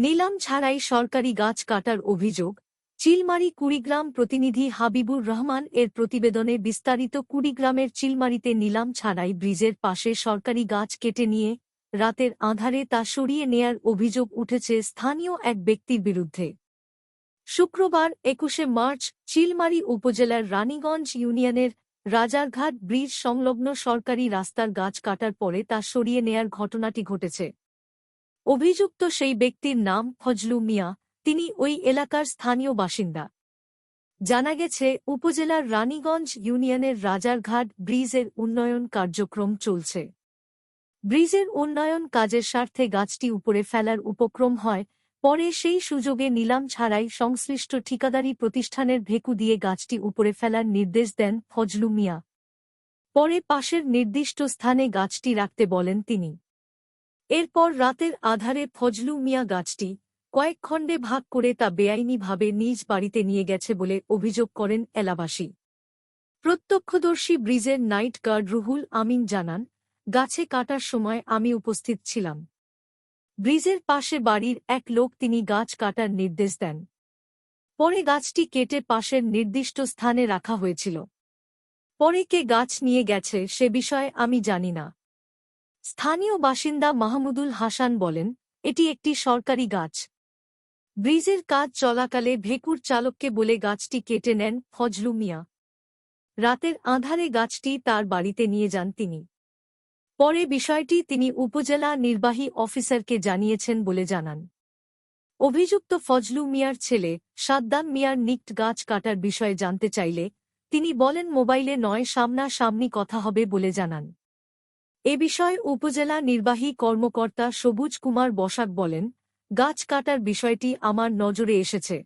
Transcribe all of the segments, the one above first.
নিলাম ছাড়াই সরকারি গাছ কাটার অভিযোগ, চিলমারি কুড়িগ্রাম প্রতিনিধি হাবিবুর রহমান এর প্রতিবেদনে বিস্তারিত কুড়িগ্রামের চিলমারিতে নিলাম ছাড়াই ব্রিজের পাশে সরকারি গাছ কেটে নিয়ে রাতের আঁধারে তা সরিয়ে নেয়ার অভিযোগ উঠেছে স্থানীয় এক ব্যক্তির বিরুদ্ধে। শুক্রবার একুশে মার্চ চিলমারি উপজেলার রানীগঞ্জ ইউনিয়নের রাজারঘাট ব্রিজ সংলগ্ন সরকারি রাস্তার গাছ কাটার পরে তা সরিয়ে নেয়ার ঘটনাটি ঘটেছে। অভিযুক্ত সেই ব্যক্তির নাম ফজলু মিয়া, তিনি ওই এলাকার স্থানীয় বাসিন্দা। জানা গেছে, উপজেলার রানীগঞ্জ ইউনিয়নের রাজারঘাট ব্রিজের উন্নয়ন কার্যক্রম চলছে। ব্রিজের উন্নয়ন কাজের স্বার্থে গাছটি উপরে ফেলার উপক্রম হয়, পরে সেই সুযোগে নিলাম ছাড়াই সংশ্লিষ্ট ঠিকাদারি প্রতিষ্ঠানের ভেকু দিয়ে গাছটি উপরে ফেলার নির্দেশ দেন ফজলু মিয়া। পরে পাশের নির্দিষ্ট স্থানে গাছটি রাখতে বলেন তিনি। এরপর রাতের আধারে ফজলু মিয়া গাছটি কয়েক খণ্ডে ভাগ করে তা বেআইনিভাবে নিজ বাড়িতে নিয়ে গেছে বলে অভিযোগ করেন এলাবাসী। প্রত্যক্ষদর্শী ব্রিজের নাইট গার্ড রুহুল আমিন জানান, গাছে কাটার সময় আমি উপস্থিত ছিলাম। ব্রিজের পাশে বাড়ির এক লোক তিনি গাছ কাটার নির্দেশ দেন। পরে গাছটি কেটে পাশের নির্দিষ্ট স্থানে রাখা হয়েছিল। পরে কে গাছ নিয়ে গেছে সে বিষয়ে আমি জানি না। স্থানীয় বাসিন্দা মাহমুদুল হাসান বলেন, এটি একটি সরকারি গাছ। ব্রিজের কাজ চলাকালে ভেকুর চালককে বলে গাছটি কেটে নেন ফজলু মিয়া। রাতের আঁধারে গাছটি তার বাড়িতে নিয়ে যান তিনি। পরে বিষয়টি তিনি উপজেলা নির্বাহী অফিসারকে জানিয়েছেন বলে জানান। অভিযুক্ত ফজলু মিয়ার ছেলে সাদ্দাম মিয়ার নিকট গাছ কাটার বিষয়ে জানতে চাইলে তিনি বলেন, মোবাইলে নয় সামনা সামনি কথা হবে বলে জানান। এ বিষয়ে উপজেলা নির্বাহী কর্মকর্তা সবুজ কুমার বসাক বলেন, গাছ কাটার বিষয়টি আমার নজরে এসেছে।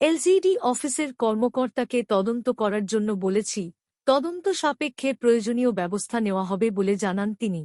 এলজিডি অফিসের কর্মকর্তাকে তদন্ত করার জন্য বলেছি, তদন্ত সাপেক্ষে প্রয়োজনীয় ব্যবস্থা নেওয়া হবে বলে জানান তিনি।